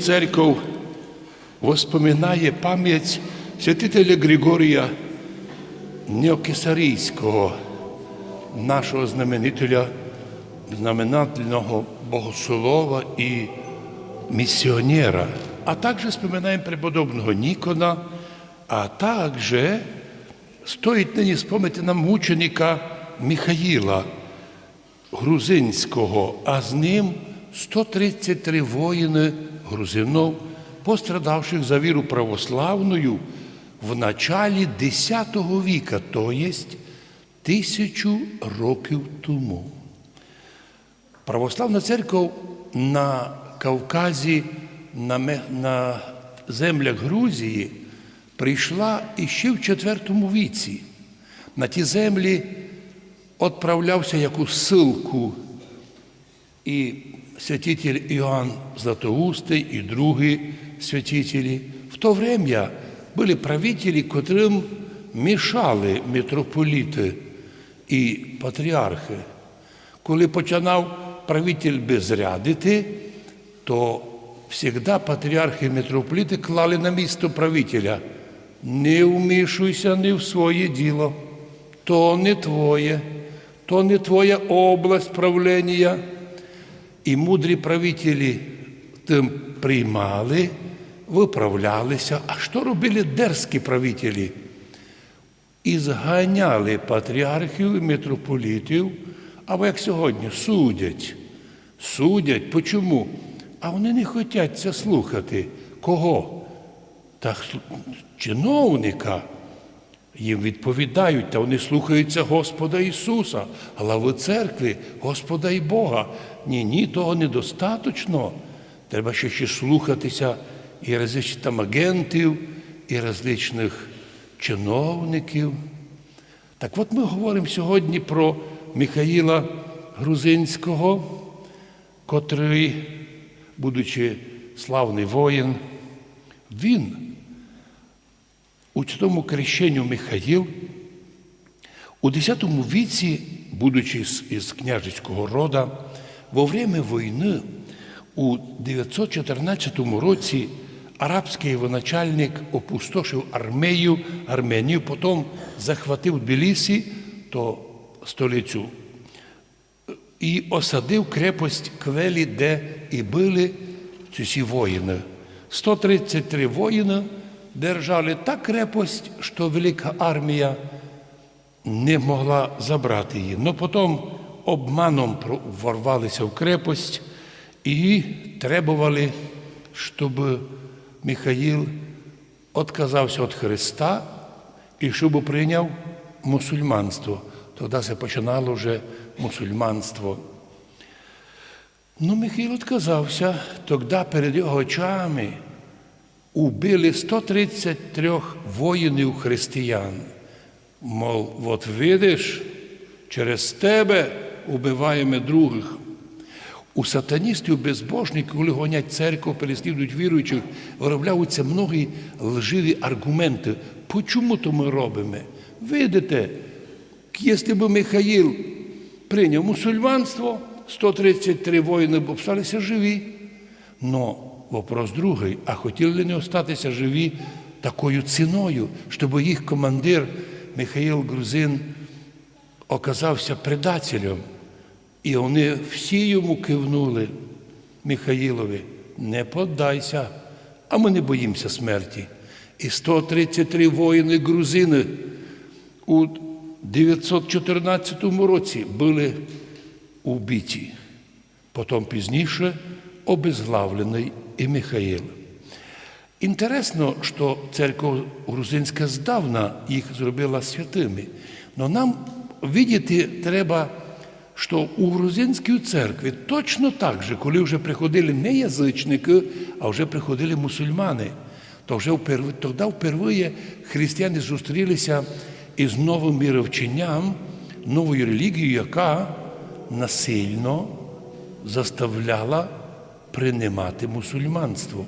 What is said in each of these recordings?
Церковь воспоминає пам'ять святителя Григорія Неокесарійського, нашого знаменителя, знаменательного богослова і місіонера. А також вспоминаємо преподобного Нікона, а також стоїть нині спомнити нам мученика Михаїла Грузинського, а з ним 133 воїни грузинов, пострадавших за віру православною в началі X віка, то єсть тисячу років тому. Православна церква на Кавказі, на, на землях Грузії прийшла іще в IV віці. На ті землі відправлявся яку силку і святитель Іоанн Златоустий, і другі святителі. В то время були правителі, котрим мішали митрополіти і патріархи. Коли починав правитель безрядити, то завжди патріархи і митрополіти клали на місто правителя. Не вмішуйся не в своє діло, то не твоє, то не твоя область правління. І мудрі правителі тим приймали, виправлялися. А що робили дерзкі правителі? І зганяли патріархів і митрополітів, або як сьогодні, судять. Судять. Почому? А вони не хочуть це слухати. Кого? Та чиновника. Їм відповідають, та вони слухаються Господа Ісуса, глави церкви, Господа і Бога. Ні, ні, того недостаточно. Треба ще ще слухатися і различних там агентів, і различних чиновників. Так от ми говоримо сьогодні про Михаїла Грузинського, котрий, будучи славний воїн, він у цьому крещенню Михаїл у X віці, будучи із княжицького рода, во время війни у 914 році арабський воначальник опустошив армію, Арменію, потім захватив Тбілісі, то столицю, і осадив крепость Квелі, де і були ці всі воїни. 133 воїна держали та крепость, що велика армія не могла забрати її. Но потім обманом ворвалися в крепость і требували, щоб Михаїл відказався від Христа і щоб прийняв мусульманство. Тоді це починало вже мусульманство. Ну, Михаїл відказався, тоді перед його очами убили 133 воїнів християн. Мов, от видиш, через тебе убиваємо других. У сатаністів безбожників, коли гонять церкву, переслідують віруючих, виробляються многі лживі аргументи. Почому то ми робимо? Видите, якщо б Михаїл прийняв мусульманство, 133 воїни б обсталися живі. Но вопрос другий, а хотіли ли не остатися живі такою ціною, щоб їх командир Михаїл Грузин оказався предателем. І вони всі йому кивнули Михаїлові, не поддайся, а ми не боїмося смерті. І 133 воїни грузини у 914 році були убиті. Потім пізніше обезглавлений і Михаїл. Інтересно, що церква грузинська здавна їх зробила святими. Но нам видіти треба, що у грузинській церкві точно так же, коли вже приходили не язичники, а вже приходили мусульмани, то вже впервые, тоді впервые християни зустрілися із новим міровченням, новою релігією, яка насильно заставляла приймати мусульманство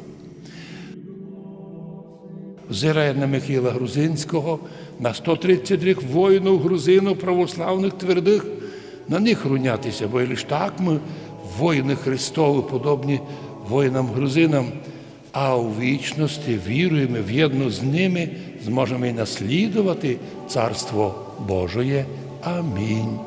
взирає на Михайла Грузинського, на 133 воїнів грузинів православних твердих, на них рунятися, бо лише так ми, воїни Христові, подобні воїнам грузинам, а у вічності віруємо в'єдно з ними, зможемо і наслідувати Царство Божоє. Амінь.